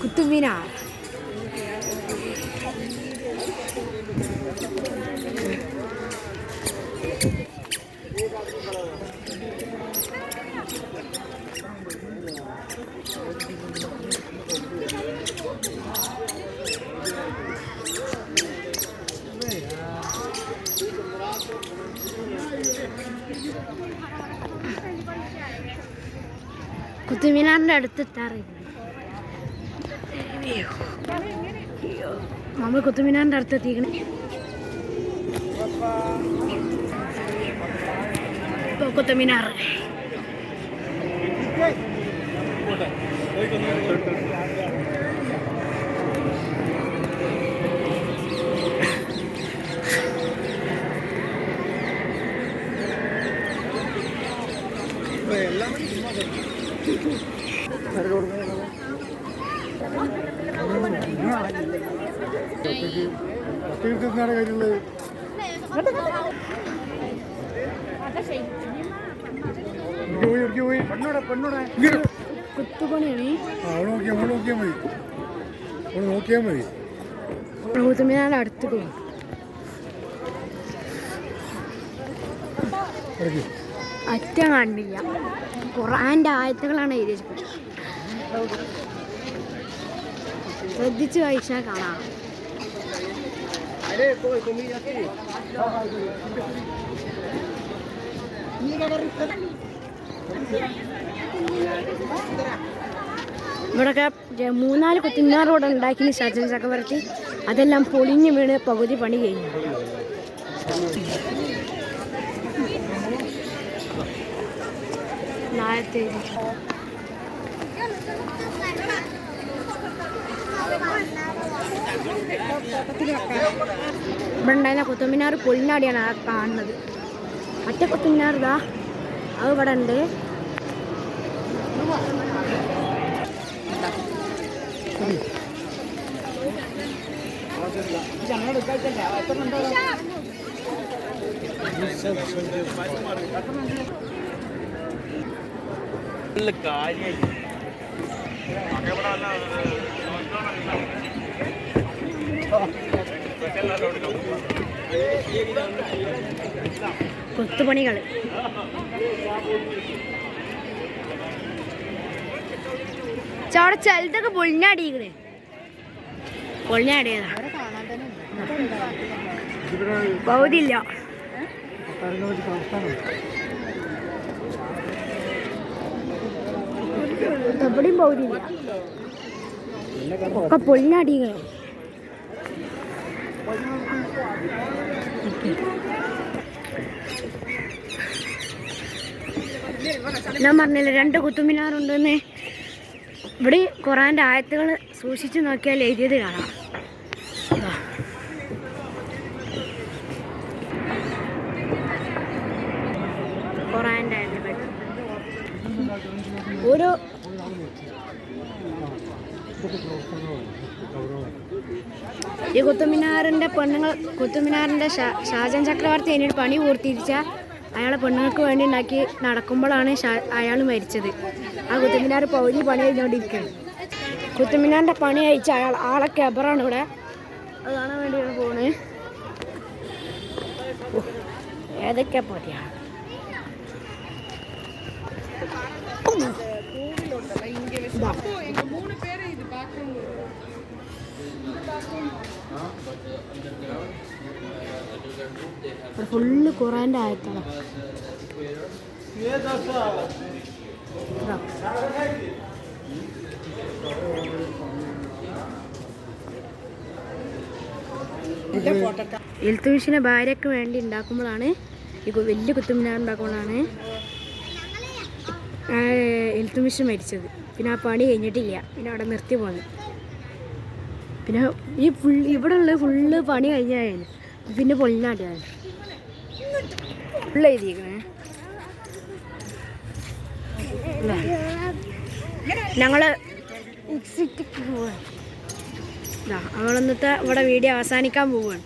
കുത്തുബിനാർ കുത്തുബിനാറിന്റെ അടുത്തെത്താറില്ല നമ്മൾ കുത്തുബിനാറിന്റെ അടുത്തെത്തിക്കണേ ഇപ്പൊ നമ്മൾ തീർച്ചയായിട്ടും അടുത്ത് എത്തിക്കണേ ഇടയ്ക്ക് പോയി കുത്തുപണിയാണ് അവിടെ നോക്കിയാൽ മതി കുത്തുബിനാറിന്റെ അടുത്ത് ഇടയ്ക്ക് അറ്റം കണ്ടില്ല ഖുറാന്റെ ആയത്തുകളാണ് എഴുതിയത് ശ്രദ്ധിച്ച് വായിച്ചാൽ കാണാം. ഇവിടെയൊക്കെ മൂന്നാൽ കുത്തിനാറോടെ ഉണ്ടാക്കിയ ഷാജൻ ചക്രവർത്തി. അതെല്ലാം പൊളിഞ്ഞു വീണ് പകുതി പണി കഴിഞ്ഞു. നാളത്തെ ഇവിടെ ഉണ്ടായിരുന്ന കുത്തുമിനാർ പൊളിഞ്ഞാടിയാണ് ആ കാണുന്നത്. മറ്റേ കുത്തുമിനാർ ഇതാ അത് ഇവിടെ ഉണ്ട് കൊത്തുപണികൾ അവിടെ ചിലതൊക്കെ പൊളിഞ്ഞാടിക്കണ് പൊളിഞ്ഞാടിയതാ. പകുതിയില്ല എവിടെയും പകുതിയില്ല ഒക്കെ പൊളിഞ്ഞാടിക്കണ് ഞാൻ പറഞ്ഞില്ല രണ്ട് കുത്തുമിനാറുണ്ടെന്ന്. ഇവിടെ ഖുറാന്റെ ആയത്തുകൾ സൂക്ഷിച്ചു നോക്കിയാൽ എഴുതിയത് കാണാം. ഈ കുത്തുമിനാറിന്റെ പെണ്ണുങ്ങൾ കുത്തുമിനാറിന്റെ ഷാജൻ ചക്രവർത്തി അതിനൊരു പണി പൂർത്തീകരിച്ച അയാളെ പെണ്ണുങ്ങൾക്ക് വേണ്ടി ഉണ്ടാക്കി നടക്കുമ്പോഴാണ് അയാൾ മരിച്ചത്. ആ കുത്തുമിനാർ പൗരി പണി കഴിഞ്ഞുകൊണ്ടിരിക്കുകയാണ് കുത്തുമിനാറിന്റെ പണി അയച്ച അയാൾ ആളെ കബറാണ് ഇവിടെ. അതാണ് വേണ്ടിയാണ് പോണേ. ഏതൊക്കെ പോലെയാ ഫുള്ള് ഖുറാന്റെ ആയത്താണ്. ഇൽത്തുവിഷിനെ ഭാര്യയ്ക്ക് വേണ്ടി ഉണ്ടാക്കുമ്പോഴാണ് ഈ വലിയ കുത്തുമിനാർ ഉണ്ടാക്കുമ്പോഴാണ് ഇൽത്തുമിഷ് മരിച്ചത്. പിന്നെ ആ പണി കഴിഞ്ഞിട്ടില്ല. പിന്നെ അവിടെ നിർത്തി പോന്നു. പിന്നെ ഈ ഫുൾ ഇവിടെ ഉള്ള ഫുള്ള് പണി കഴിഞ്ഞായിരുന്നു. പിന്നെ പൊളിഞ്ഞാട്ടിയാണ് ഫുള്ള് എഴുതിയിരിക്കണേ? ഞങ്ങൾ എക്സിറ്റ് പോവാണ് ഇന്നത്തെ ഇവിടെ വീഡിയോ അവസാനിക്കാൻ പോവുകയാണ്